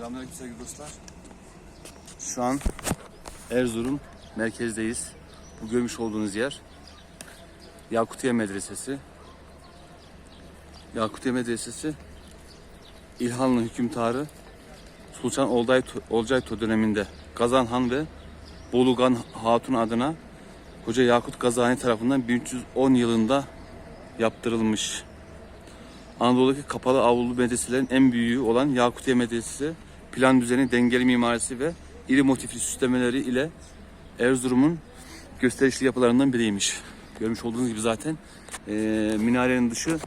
Selamünaleyküm sevgili dostlar. Şu an Erzurum merkezdeyiz. Bu görmüş olduğunuz yer Yakutiye Medresesi. Yakutiye Medresesi İlhanlı hükümdarı Sultan Olcay, Olcayto döneminde Gazan Han ve Bolugan Hatun adına Hoca Yakut Gazani tarafından 1310 yılında yaptırılmış. Anadolu'daki kapalı avlu medreselerin en büyüğü olan Yakutiye Medresesi, plan düzeni, dengeli mimarisi ve iri motifli süslemeleri ile Erzurum'un gösterişli yapılarından biriymiş. Görmüş olduğunuz gibi zaten eee, minarenin dışı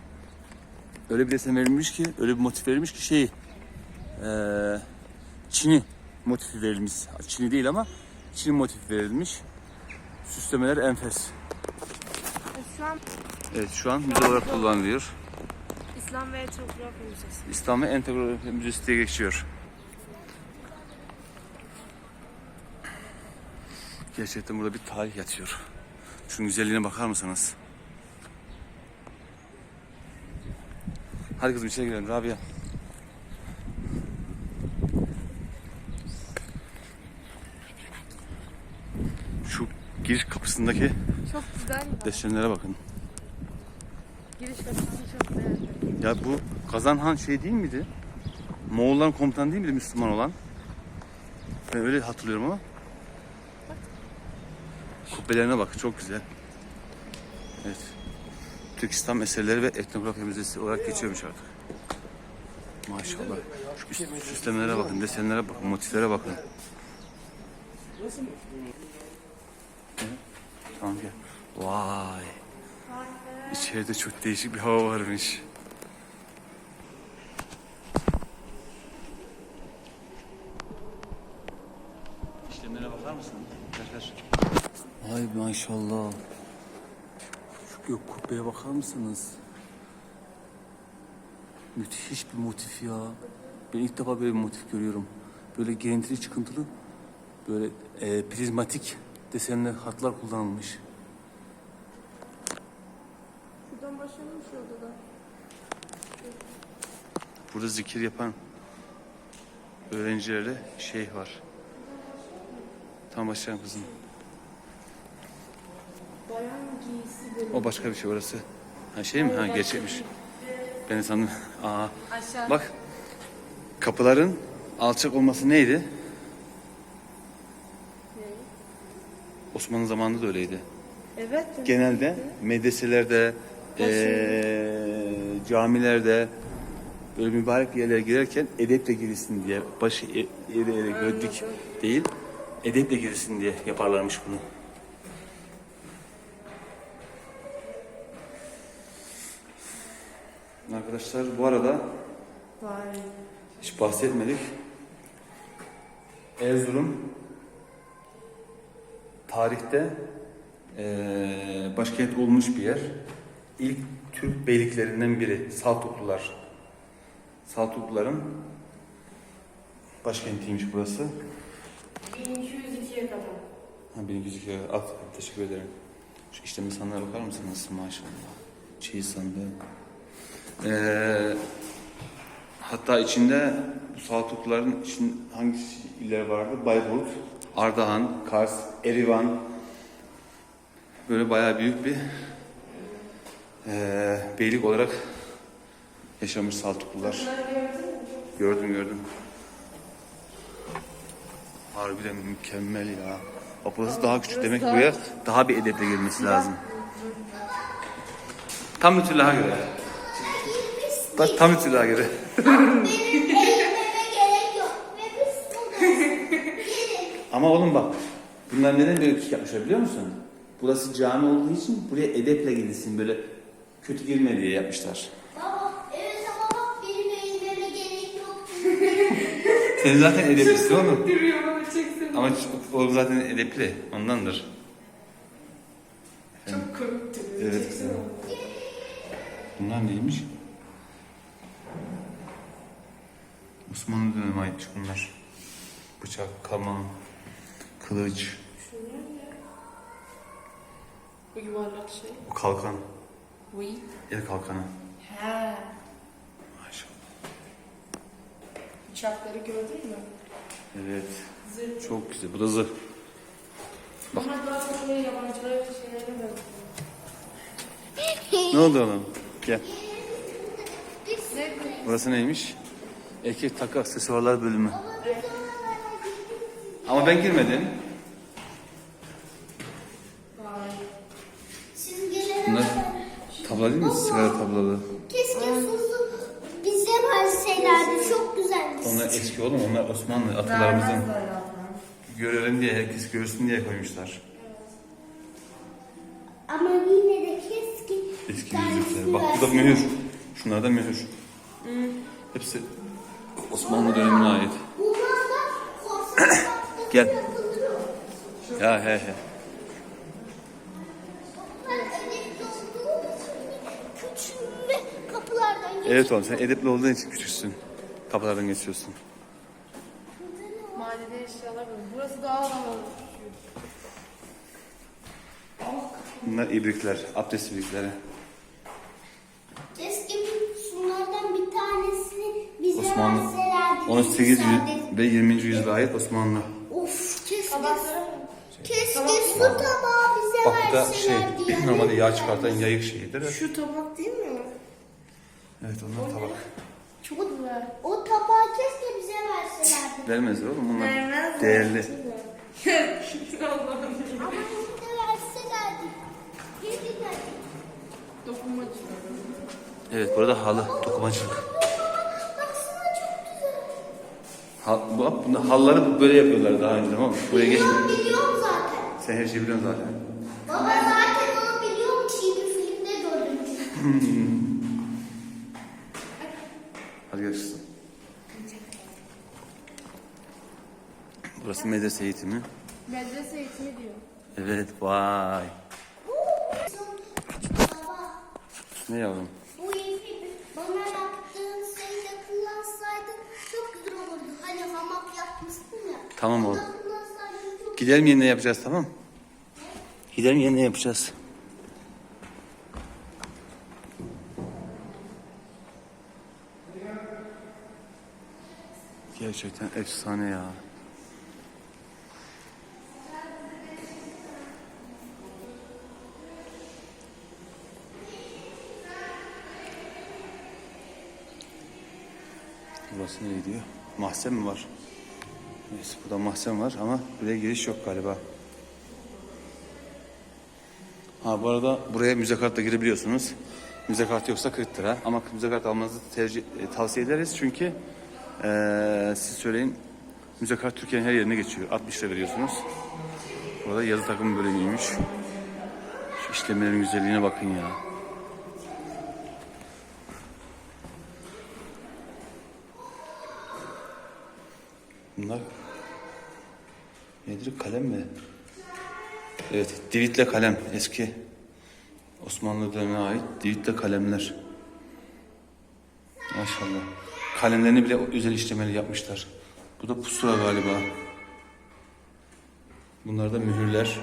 öyle bir desen verilmiş ki, öyle bir motif verilmiş ki şey eee Çin'i motifi verilmiş. Çin'i değil ama Çin motifi verilmiş. Süslemeler enfes. Şu an Evet şu an müze olarak kullanılıyor. İslam ve Etnografya Müzesi. İslam ve Entegroloji Müzesi diye geçiyor. Gerçekten burada bir tarih yatıyor. Şunun güzelliğine bakar mısınız? Hadi kızım içeri girelim Rabia. Şu giriş kapısındaki Çok güzel. desenlere bakın. Giriş kapısını çok beğendim. Ya bu Kazan Han şey değil miydi? Moğolların komutanı değil miydi Müslüman olan? Ben öyle hatırlıyorum ama. Kubbelerine bak çok güzel. Evet. Türk İslam Eserleri ve Etnografya Müzesi olarak geçiyormuş artık. Maşallah. Şu süslemelere bakın, desenlere bakın, motiflere bakın. Tamam gel. Vay. İçeride çok değişik bir hava varmış. Maşallah. Şu gök kubbeye bakar mısınız? Müthiş bir motif ya. Ben ilk defa böyle bir motif görüyorum. Böyle gerintili çıkıntılı, böyle e, prizmatik desenli hatlar kullanılmış. Şuradan başlamış orada da. Burada zikir yapan öğrencilere şey var. Tam başlayan kızım. Bayan giysi bölümü. O başka bir şey orası. Ha şey mi? Ha gerçekmiş. Ben de sandım. Aa. Aşağı. Bak. Kapıların alçak olması neydi? Osmanlı zamanında da öyleydi. Evet. Genelde medreselerde, eee, camilerde böyle mübarek yerlere girerken edeple girilsin diye başı eğri eğri gördük değil edeple girilsin diye yaparlarmış bunu. Arkadaşlar bu arada Vay. hiç bahsetmedik. Erzurum tarihte eee, başkent olmuş bir yer. İlk Türk beyliklerinden biri Saltuklular. Saltukluların başkentiymiş burası. 1202'ye kadar. Ha, 1202 at. Teşekkür ederim. Şu işlem insanlara bakar mısınız? Maşallah. Çeyiz sandığı. Ee, hatta içinde bu Saltukluların için hangi iller vardı? Bayburt, Ardahan, Kars, Erivan. Böyle bayağı büyük bir ee, beylik olarak yaşamış Saltuklular. Gördüm gördüm. Harbiden mükemmel ya. Bak burası daha küçük. Demek buraya daha bir edeple girmesi lazım. Tam Nutella'ya göre. Bak tam Nutella'ya göre. Benim eğlenmeme gerek yok. Ve biz buradayız. Ama oğlum bak. Bunlar neden böyle küçük yapmışlar biliyor musun? Burası cami olduğu için buraya edeple gidilsin. Böyle kötü girme diye yapmışlar. Baba, evet ama bak benim gerek yok. Sen zaten edeplisin oğlum. Duruyor baba çeksin. Ama o zaten edepli. Ondandır. Çok komik duruyor. Evet. Çeksene. Bunlar neymiş? Osmanlı dönemi aitmiş bunlar. Bıçak, kaman, kılıç, Bu yuvarlak şey. bu kalkan, Bu el kalkanı. He. Maşallah. Kuşakları gördün mü? Evet. Zırh. Çok güzel. Bu da zırh. Bak. Ama daha sonra böyle yabancılara şeylerine benziyor. Ne oldu oğlum? Gel. Burası neymiş? Erkek takı aksesuarlar bölümü. Ama ben girmedim. Vay. Siz gelene Bunlar tabla değil mi? Sigara tablalı. Keşke susu bize verselerdi. Çok güzeldi. Onlar eski oğlum. Onlar Osmanlı atalarımızın görelim diye, herkes görsün diye koymuşlar. Ama yine de keşke Eski yüzükler. Bak bu da mühür. Şunlar da mühür. Hepsi Osmanlı dönemine ait. Gel. Ya he he. Evet oğlum sen edepli olduğun için küçüksün. Kapılardan geçiyorsun. Mahallede eşyalar var. Burası daha havalı. Bunlar ibrikler, abdest ibrikleri. Keşke bir- şunlardan bir tanesini bize Osmanlı. verselerdi. 18 Güzeldi. ve 20. yüzyıla ait Osmanlı. Of keşke. Keşke su tabağı bize Bak bu da şey, verselerdi. ya. normalde yağ çıkartan yayık şeyidir. Şu tabak değil mi? Evet onlar tabak. Çok güzel. O tabağı keşke bize verselerdi. Vermezler oğlum bunlar. Vermezler. Değerli. Allah'ım. Ama de verselerdi. Yediler. Dokunmacı. Evet burada halı, dokumacılık. Hal, bu, bunda halları böyle yapıyorlar daha önce ama buraya geçme. Biliyorum biliyorum zaten. Sen her şeyi biliyorsun zaten. Baba zaten onu biliyorum ki bir filmde gördüm. Hadi görüşürüz. Burası medrese eğitimi. Medrese eğitimi diyor. Evet vay. Ne yavrum? Tamam oğlum. Gidelim yerine yapacağız tamam Gidelim yerine yapacağız. Gerçekten efsane ya. Burası ne diyor? Mahzen mi var? Neyse burada mahzen var ama buraya giriş yok galiba. Ha bu arada buraya müze kartla girebiliyorsunuz. Müze kartı yoksa 40 lira ama müze kart almanızı tercih, e, tavsiye ederiz çünkü e, siz söyleyin müze kart Türkiye'nin her yerine geçiyor. 60 lira veriyorsunuz. Burada yazı takım bölümüymüş. Şu işlemlerin güzelliğine bakın ya. Bunlar nedir? Kalem mi? Evet, divitle kalem. Eski Osmanlı dönemine ait divitle kalemler. Maşallah. Kalemlerini bile özel işlemeli yapmışlar. Bu da pusula galiba. Bunlar da mühürler.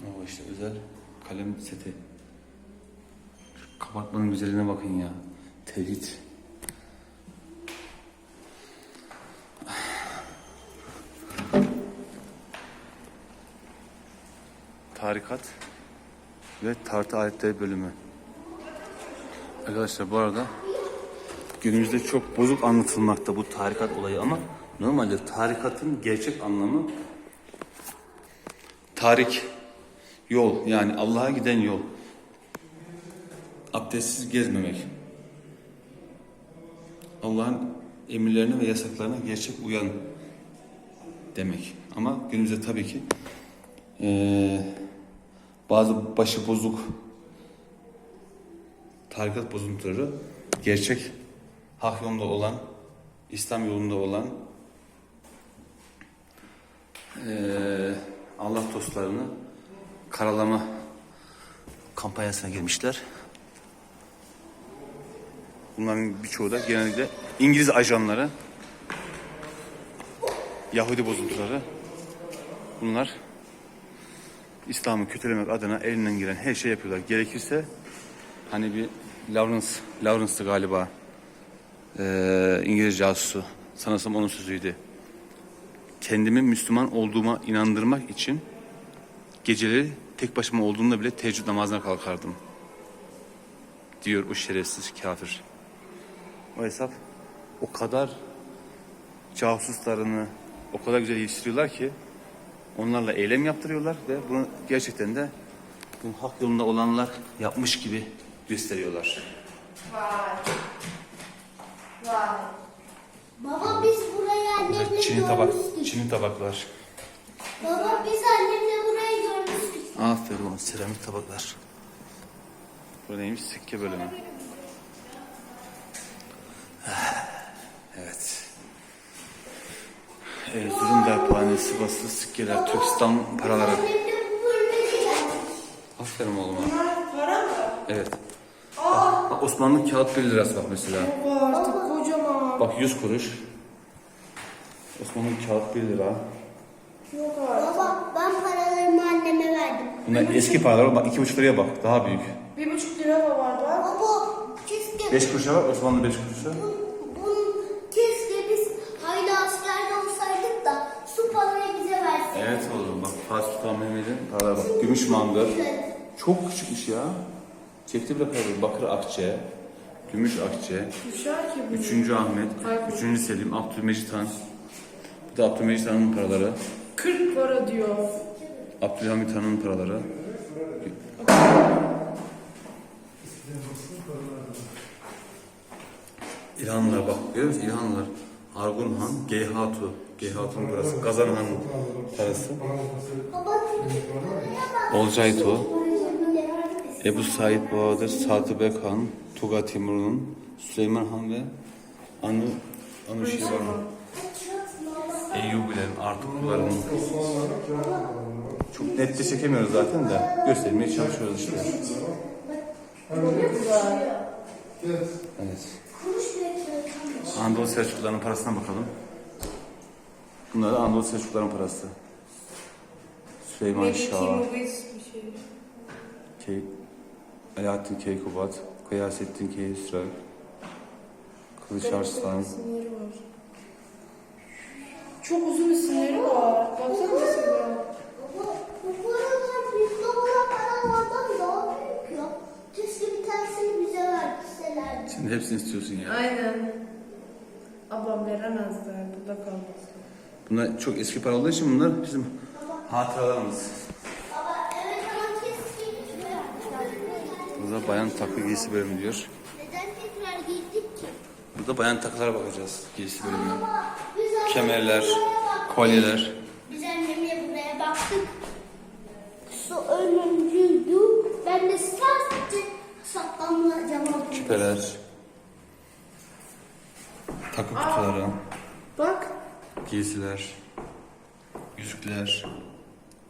Ama işte özel kalem seti. Şu Kapatmanın güzelliğine bakın ya. Tevhid. Tarikat ve tartı aletleri bölümü. Arkadaşlar bu arada günümüzde çok bozuk anlatılmakta bu tarikat olayı ama normalde tarikatın gerçek anlamı tarik, yol yani Allah'a giden yol. Abdestsiz gezmemek. Allah'ın emirlerine ve yasaklarına gerçek uyan demek. Ama günümüzde tabii ki ee, bazı başı bozuk tarikat bozuntuları gerçek hak yolunda olan, İslam yolunda olan ee, Allah dostlarını karalama kampanyasına girmişler. Bunların birçoğu da genellikle İngiliz ajanları, Yahudi bozuntuları. Bunlar İslam'ı kötülemek adına elinden gelen her şey yapıyorlar. Gerekirse hani bir Lawrence, Lawrence'dı galiba. Ee, İngiliz casusu. Sanırsam onun sözüydü. Kendimi Müslüman olduğuma inandırmak için geceleri tek başıma olduğumda bile teheccüd namazına kalkardım. Diyor o şerefsiz kafir. O hesap o kadar casuslarını o kadar güzel yetiştiriyorlar ki onlarla eylem yaptırıyorlar ve bunu gerçekten de bu hak yolunda olanlar yapmış gibi gösteriyorlar. Vay. Vay. Baba biz burayı annemle Çin'i tabak. Çin'i tabaklar. Baba biz annemle burayı görmüştük. Aferin seramik tabaklar. Bu neymiş? Sikke bölümü. Evet. Erzurum darphanesi basılı sikkeler, Türkistan paraları. Aferin oğluma. Bunlar para mı? Evet. Bak Osmanlı kağıt 1 lirası bak mesela. Yok artık kocaman. Bak 100 kuruş. Osmanlı kağıt 1 lira. Yok artık. Baba ben paralarımı anneme verdim. Bunlar eski paralar bak 2,5 liraya bak daha büyük. Bir buçuk lira da var. Baba keşke 5 kuruşa bak Osmanlı 5 kuruşa. Paralar bak. Gümüş mangır. Çok küçükmüş ya. Çekti bile paraları. Bakır Akçe. Gümüş Akçe. 3. Ahmet. 3. Selim. Abdülmecit Han. Bu da Abdülmecit Han'ın paraları. 40 para diyor. Abdülhamit Han'ın paraları. İlhanlar bak görüyor musun İlhanlar. Argun Han, Geyhatu. Geyhatu'nun burası. Kazan Han'ın parası. Bak. Olcayto. Ebu Said Bahadır, Satı Bek Han, Tuga Timur'un, Süleyman Han ve Anu Anuşirvan. Eyyubilerin, Artukluların. Çok net de çekemiyoruz zaten de göstermeye çalışıyoruz işte. Evet. Anadolu Selçukluların parasına bakalım. Bunlar da Anadolu Selçukluların parası. Süleyman Şah, bir şey. Key, Alaaddin Keykubat, Kıyasettin Keyhüsrev, Kılıç Arslan, İsimleri var. Çok uzun isimleri var. Baksana mesela. Baba bu paralar büyük babalar paralardan daha büyük ya. Keşke bir tanesini bize verselerdi. Şimdi hepsini istiyorsun ya. Aynen. Ablam veremezler. Burada kalmaz. Bunlar çok eski para olduğu için bunlar bizim hatıralarımız. Burada bayan takı giysi bölümü diyor. Neden tekrar giydik ki? Burada bayan takılara bakacağız giysi bölümüne. Kemerler, kolyeler. Biz annemle buraya baktık. Su önüncüydü. Ben de sadece saklanacağım. Küpeler. Takı kutuları. Bak. Giysiler. Yüzükler.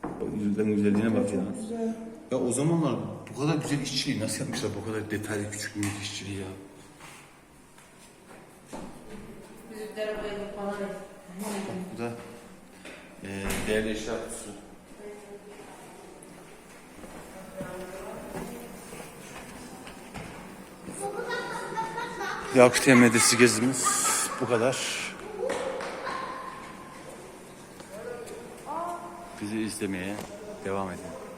Bak yüzüklerin güzelliğine bak ya. Güzel. Ya o zamanlar bu kadar güzel işçiliği nasıl yapmışlar bu kadar detaylı küçük minik işçiliği ya. Falan. Bu da eee değerli eşya kutusu. Yakutiye Medresi gezimiz bu kadar. Bizi izlemeye devam edin.